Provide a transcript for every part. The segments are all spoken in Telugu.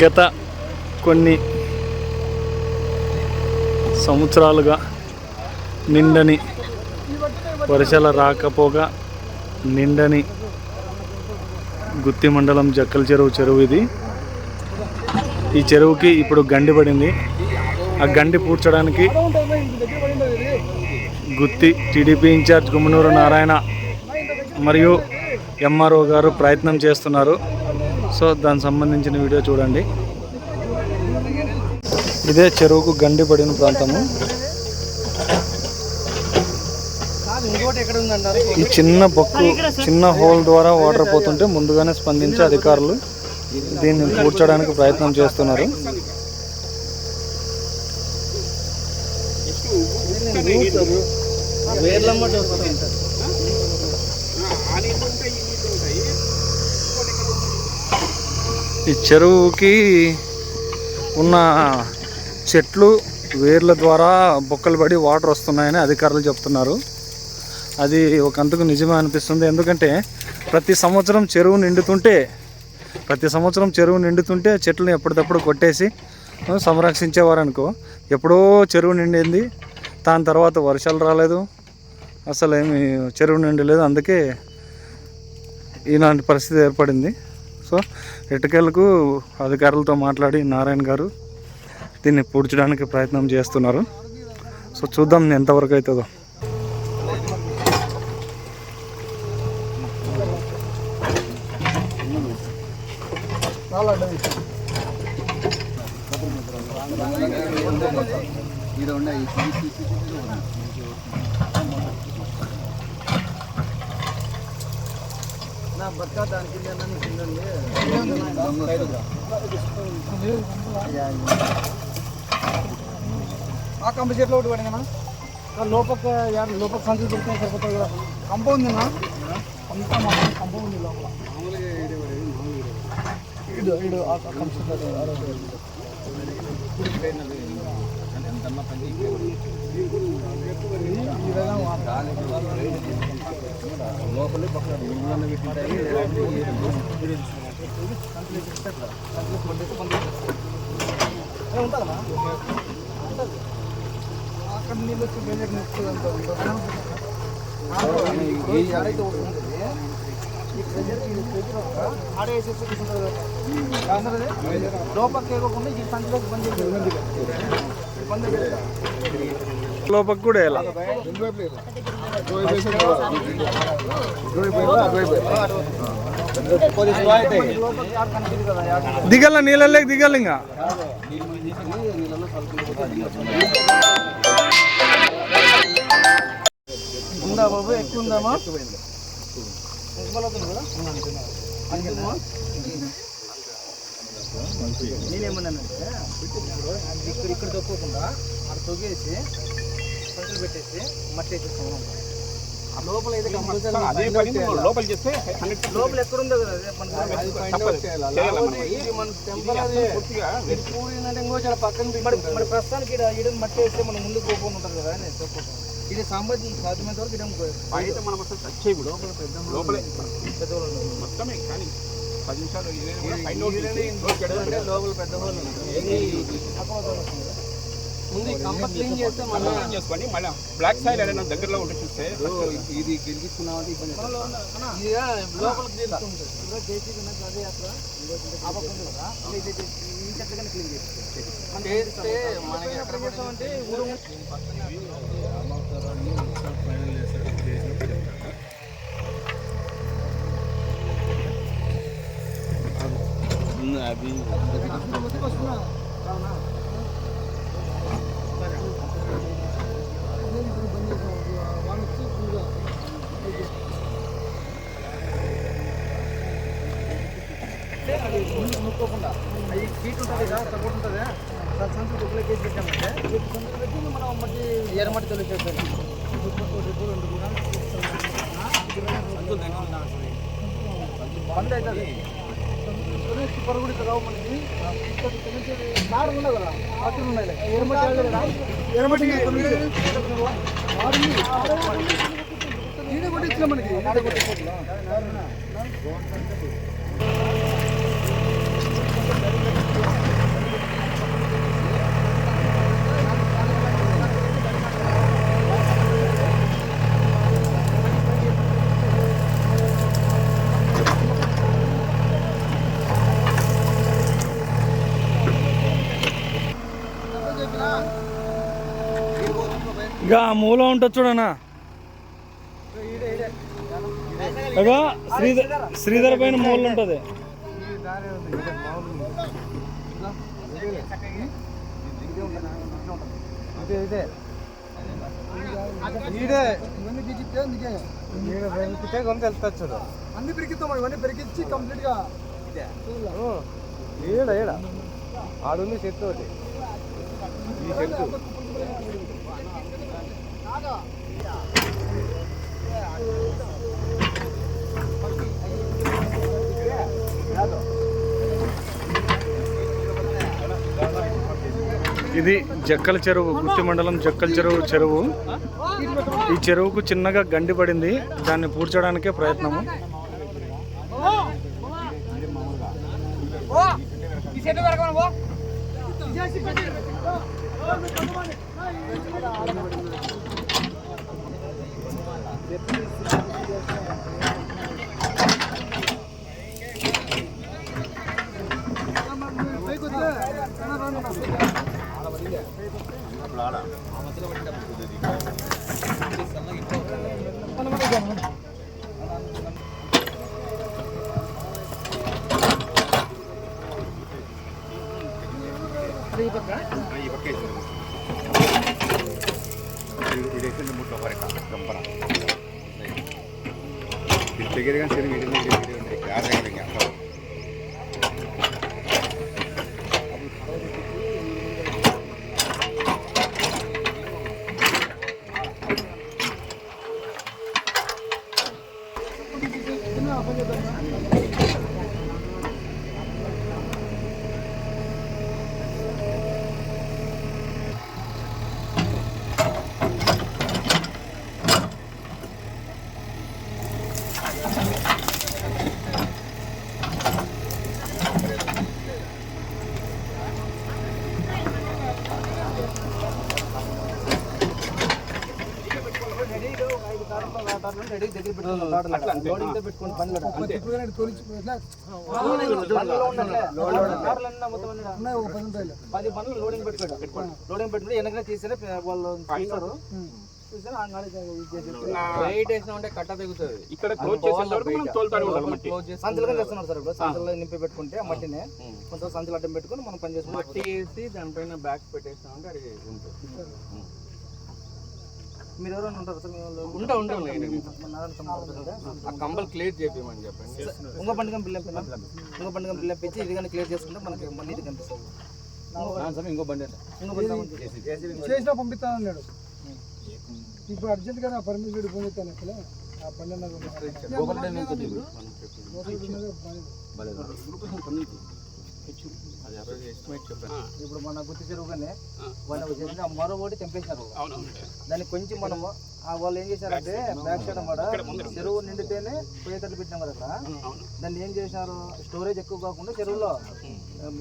గత కొన్ని సంవత్సరాలుగా నిండని వర్షాల రాకపోగా నిండని గుత్తి మండలం జక్కల చెరువు చెరువు ఇది. ఈ చెరువుకి ఇప్పుడు గండి పడింది. ఆ గండి పూడ్చడానికి గుత్తి టీడీపీ ఇన్ఛార్జ్ గుమ్మనూరు నారాయణ మరియు ఎంఆర్ఓ గారు ప్రయత్నం చేస్తున్నారు. సో దానికి సంబంధించిన వీడియో చూడండి. ఇదే చెరువుకు గండి పడిన ప్రాంతము. ఈ చిన్న బొక్కు చిన్న హోల్ ద్వారా వాటర్ పోతుంటే ముందుగానే స్పందించే అధికారులు దీన్ని పూడ్చడానికి ప్రయత్నం చేస్తున్నారు. ఈ చెరువుకి ఉన్న చెట్లు వేర్ల ద్వారా బొక్కలు పడి వాటర్ వస్తున్నాయని అధికారులు చెప్తున్నారు. అది ఒక అంతకు నిజమే అనిపిస్తుంది. ఎందుకంటే ప్రతి సంవత్సరం చెరువు నిండుతుంటే ప్రతి సంవత్సరం చెరువు నిండుతుంటే చెట్లను ఎప్పటికప్పుడు కొట్టేసి సంరక్షించేవారనుకో సంరక్షించేవారు అనుకో ఎప్పుడో చెరువు నిండింది దాని తర్వాత వర్షాలు రాలేదు. అసలు ఏమి చెరువు నిండలేదు. అందుకే ఇలాంటి పరిస్థితి ఏర్పడింది. సో ఇటుకలకు అధికారులతో మాట్లాడి నారాయణ గారు దీన్ని పూడ్చడానికి ప్రయత్నం చేస్తున్నారు. సో చూద్దాం ఎంతవరకు అవుతుందో. ఆ కంప చెట్లు ఒకటి పడినా లోపల యాడ్ లోపల సంచులు దొరికితే సరిపోతుంది కదా. కంప ఉందినా? అంతా మొత్తం కంప ఉంది లోపల. ఇడు ఇడు ఆ కంప. చెట్లు ఆ రోజు. ఈ విధంగా ఉంటుందా? అక్కడ నీళ్ళు వచ్చి బయటకు నిలుస్తుంది ఆడైతే ఉంటుంది. లోపలికి ఇవ్వకుండా ఈ సంచిలోకి బంద్ చేసేది. బంద్ లోపలికి కూడా ఎలా? దిగల ఆడ దిగల దిగాలి ఇంకా? ఉందా బాబు? ఎక్కువ ఉందామా నేనేమన్నానంటే ఇక్కడ ఇక్కడ తొక్కకుండా అక్కడ తొగేసి సంచులు పెట్టేసి మట్టి వేసేస్తాం ఆ లోపల నువ్వు లోపల చేస్తే లోపల ఎక్కడ ఉందో కదా ఇంకో పక్కన మరి ప్రస్తుతానికి ఇక్కడ మట్టి వేస్తే మనం ముందుకు పోకుండా ఉంటుంది కదా నేను ఇది సంబంధించి సాధ్యమైనంత వరకు ఇడం బయట మనం అసలు టచ్ చేయకూడదు. లోపల పెద్ద లోపలే పెద్దవాళ్ళు మొత్తమే కానీ పది నిమిషాలు లోపల పెద్ద హోల్ ముందు ఈ కంప క్లీన్ చేస్తే మళ్ళీ క్లీన్ చేసుకొని మళ్ళీ బ్లాక్ సాయిల్ ఏదైనా దగ్గరలో ఉంటే చూస్తే ఇది గెలిగిస్తున్నామంటే ఇబ్బంది ఇలా జేసీబీ ఊరు ముక్కోకుండా అవి సీట్ ఉంటుంది కదా సపోర్ట్ ఉంటుంది దాని సంచులు దుబ్బులో కేసి పెట్టామంటే సంచులు పెట్టి మనం మట్టి ఎర్రమట్టి తొలిచేస్తాం బంద్ అవుతుంది. పరుగుడు ఇక్కడ రావు మనకి ఇక్కడ ఇక్కడ కదా ఆకులు ఉన్నాయి ఈడ కొట్టించిన మనకి ఈడ కొట్టించిన ఇక ఆ మూల ఉంటుంది చూడనా? ఇక శ్రీధర్ శ్రీధర్ పైన మూల ఉంటుంది. ఈడే వెళ్తా చూడు అన్ని పెరిగిస్తాం ఇవన్నీ పెరిగించి కంప్లీట్గా ఆడుంది చెట్టు ఒకటి ఈ చెట్టు ఇది జక్కల చెరువు గుత్తి మండలం జక్కల చెరువు చెరువు. ఈ చెరువుకు చిన్నగా గండి పడింది. దాన్ని పూడ్చడానికే ప్రయత్నము. Depremi బండ్లు లోడింగ్ పెట్టుకోడు. లోడింగ్ పెట్టుకుని వెనకనే తీసేనే వాళ్ళు తెగుతుంది ఇక్కడ క్లోజ్ సంచులుగా చేస్తున్నారు సార్ ఇప్పుడు. సంచుల్లో నింపి పెట్టుకుంటే ఆ మట్టిని కొంత సంచులు అడ్డం పెట్టుకుని మనం పని చేసుకుంటాం మట్టి వేసి దానిపైన బ్యాగ్ పెట్టేస్తాం అంటే అది ఉంటుంది. మీరు ఎవరైనా ఉంటారు ఉంటా ఉంటా? ఆ కంబల్ క్లియర్ చేపించమని చెప్పండి. ఇంకో పండుగ పిల్లలు ఇంకో పండుగ పిల్లలు ఇది కానీ క్లియర్ చేసుకుంటే మనకి మన నీటి కనిపిస్తుంది. ఇంకో బండి చేసినా పంపిస్తాను అన్నాడు. ఇప్పుడు అర్జెంట్గా పర్మిషన్ పంపిస్తాను అసలు. ఆ బండి అది ఇప్పుడు మన గుర్తు చెరువుగానే వాళ్ళు చేసిన మరో ఒకటి తెంపేశారు దాన్ని కొంచెం మనము ఆ వాళ్ళు ఏం చేశారంటే బ్యాక్ సైడ్ కూడా చెరువు నిండితేనే పోయేటట్లు పెట్టినాం కదా అక్కడ. దాన్ని ఏం చేశారు? స్టోరేజ్ ఎక్కువ కాకుండా చెరువులో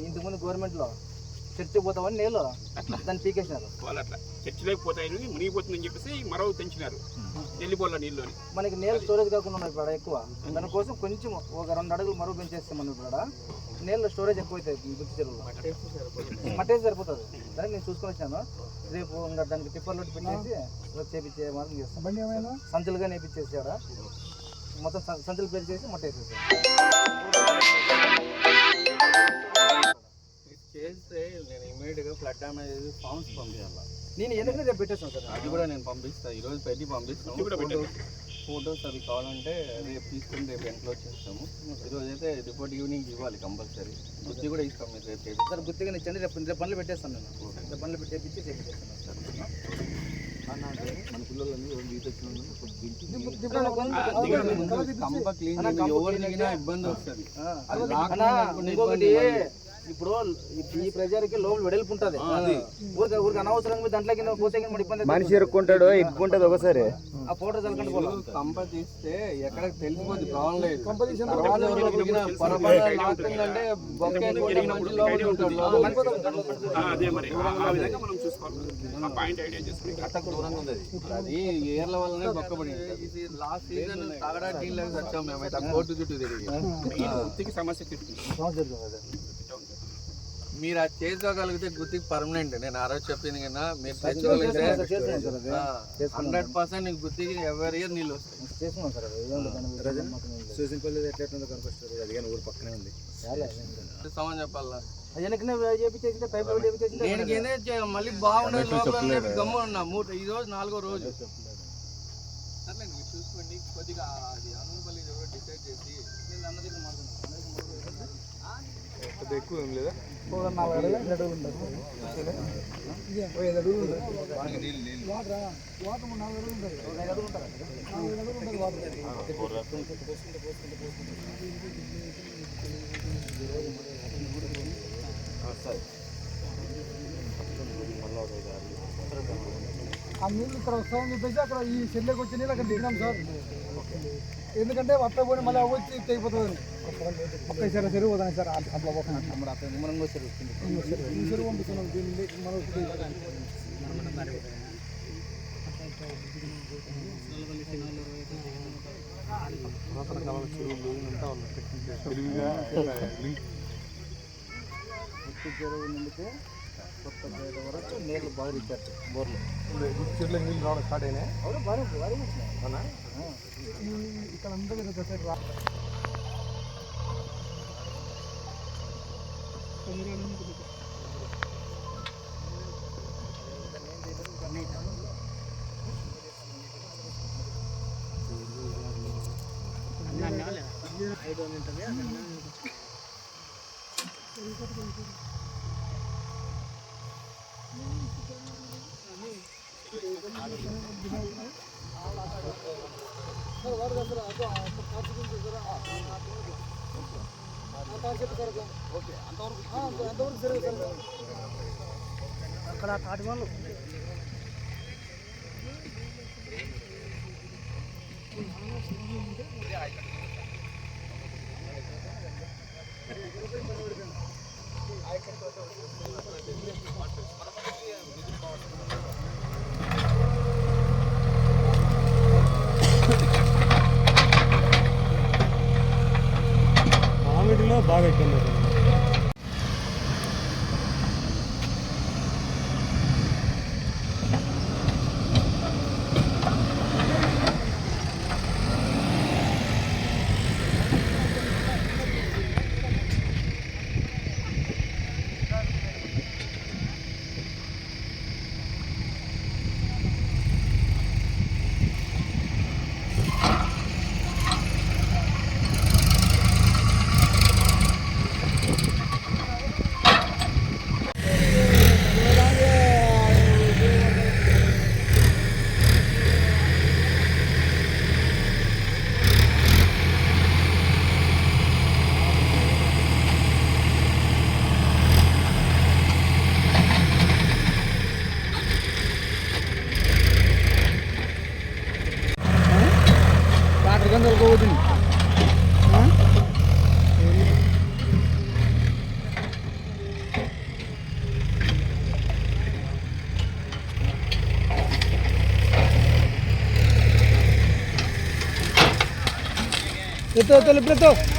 ఇంతకుముందు గవర్నమెంట్లో. చర్చి పోతామని నీళ్ళు దాన్ని పీకేసినారు వాళ్ళు అట్లా. చర్చిలోకి పోతాయని మునిగిపోతుందని చెప్పేసి మరో తెంచినారు. వెళ్ళిపోలే నీళ్ళని మనకి నీళ్ళు స్టోరేజ్ కాకుండా ఉన్నాయి ఆడ ఎక్కువ. దానికోసం కొంచెం ఒక రెండు అడుగులు మరో పెంచేస్తాం మనం ఇప్పుడు ఆడ నీళ్ళు స్టోరేజ్ ఎక్కువ అవుతాయి గుర్తు చెరువులో. మట్టేసి సరిపోతుంది. సరే నేను చూసుకొని వచ్చాను. రేపు ఇంకా దానికి టిప్పర్లో పెట్టేసి చేపించే మాత్రం చేస్తాం సంచులుగా నేపించేసి ఆడ మొత్తం సం- సంచులు పెరిచేసి మట్టేసేసి ఇది చేస్తే నేను ఇమీడియట్గా ఫ్లడ్ డ్యామేజ్ ఫార్మ్స్ పంపించాలి నేను ఎందుకంటే రేపు పెట్టేస్తాను సార్ అది కూడా నేను పంపిస్తాను ఈ రోజు పెట్టి పంపిస్తాను ఫోటోస్ ఫోటోస్ అవి కావాలంటే రేపు తీసుకుని రేపు ఎంట్లో వచ్చేస్తాము. ఈరోజు అయితే రిపోర్ట్ ఈవినింగ్ ఇవ్వాలి కంపల్సరీ. బుద్ధి కూడా ఇస్తాం మీరు రేపు చేసి సార్ గుర్తుగా ఇచ్చండి రేపు రేపు పనులు పెట్టేస్తాను నేను. రేపు పనులు పెట్టేపించి చేపించేస్తాను కంప క్లీన్ ఎవరు దిగినా ఇబ్బంది వస్తుంది. ఇప్పుడు ఈ ప్రజలకి లోపల వెడల్పు ఉంటుంది ఊరికి ఊరికి అనవసరంగా పోతే ఇబ్బంది మనిషి ఇరుక్కుంటాడు ఇరుక్కుంటది ఒకసారి. ఆ ఫోటో చల్లకండి పోలా. కంప తీస్తే ఎక్కడికి తెలిసిపోద్ది ప్రాబ్లం లేదు. అదే ఏర్ల వల్లనే బొక్కబడి లాస్ట్ సీజన్ తాగడానికి వచ్చాం మేమైతే. కోర్టు చుట్టూ తిరిగి. సమస్య మీరు అది చేసుకోగలిగితే గుర్తికి పర్మనెంట్ నేను ఆ రోజు చెప్పింది కదా మీరు తెచ్చుకోగలిగితే హండ్రెడ్ పర్సెంట్ నీకు గుర్తికి ఎవరి ఇయర్ నీళ్ళు వస్తాయి. సమాన్ చెప్పాలా? పైపు నేను మళ్ళీ లోపల చెప్పి గమ్మున ఉన్నా. మూట ఈ రోజు నాలుగో రోజు. చూసుకోండి. కొద్దిగా అది అనుపల్లి ఎవరో డిసైడ్ చేసి నేను అన్న దగ్గర మాట్లాడుతున్నాను ఆ నీళ్ళు ఇక్కడ వస్తాయని చెప్పేసి అక్కడ ఈ చెట్లకు వచ్చి నీళ్ళు అక్కడ దిగినాం సార్. ఎందుకంటే అట్లా పోయి మళ్ళీ వచ్చి తెగిపోతుంది ఒక్కసారి చెరువు పోతాను సార్ అట్లా పోతున్నాం ఈ చెరువు పంపిస్తున్నాం దీన్ని మనం చెరువు నుండి కొత్త పేట వరకు నీళ్ళు బాగా ఇచ్చారు బోర్లు చెరువులో నీళ్ళు రావడం స్టార్ట్ అయినాయి అవును బాగా బాగా వచ్చినాయి అవునా ఇక్కడ అంతా మీరు ఒకసారి రా అక్కడ తాటి వాళ్ళు మామిడిలో Ito, ito, libreto.